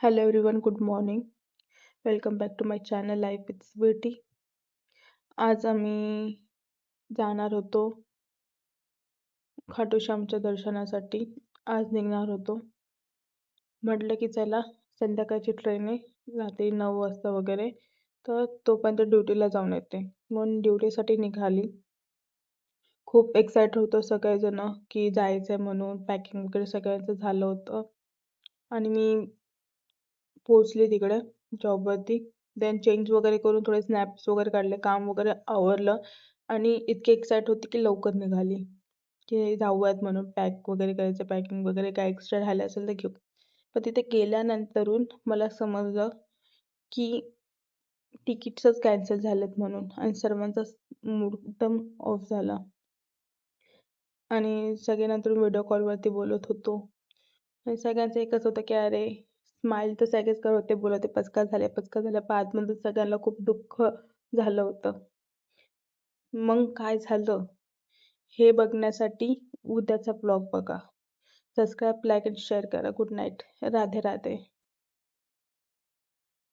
Hello everyone good morning welcome back to my channel life with beauty आज आम्ही जाणार होतो खाटूश्यामच्या दर्शनासाठी. आज निघणार होतो. म्हटलं की चला संध्याकाळची ट्रेन आहे. रात्री नऊ वाजता वगैरे. तर तोपर्यंत ड्युटीला जाऊन येते. म्हणून ड्युटीसाठी निघाली. खूप एक्साइट होतो सगळेजण की जायचं आहे म्हणून. पॅकिंग वगैरे सगळ्यांचं झालं होतं. आणि मी पोचले तिकडे जॉबवरती देन चेंज वगैरे करून थोडे स्नॅप्स वगैरे काढले. काम वगैरे आवरलं आणि इतकी एक्साइट होती की लवकर निघाली. की जाऊयात म्हणून पॅक वगैरे करायचं पॅकिंग वगैरे काय एक्स्ट्रा राहिलं असेल तर घेऊ. पण तिथे गेल्यानंतरून मला समजलं की तिकीट्सच कॅन्सल झालेत म्हणून आणि सर्वांचाच मूड एकदम ऑफ झाला. आणि सगळे नंतर व्हिडिओ कॉलवरती बोलत होतो. आणि सगळ्यांचं एकच होतं की अरे स्माईल तर सगळेच करत होते बोलत होते पचका झाल्या पचका झाल्या. पण आतमध्ये सगळ्यांना खूप दुःख झालं होतं. मग काय झालं? हे बघण्यासाठी उद्याचा ब्लॉग बघा. सबस्क्राईब लाईक अँड शेअर करा. Good night Radhe Radhe.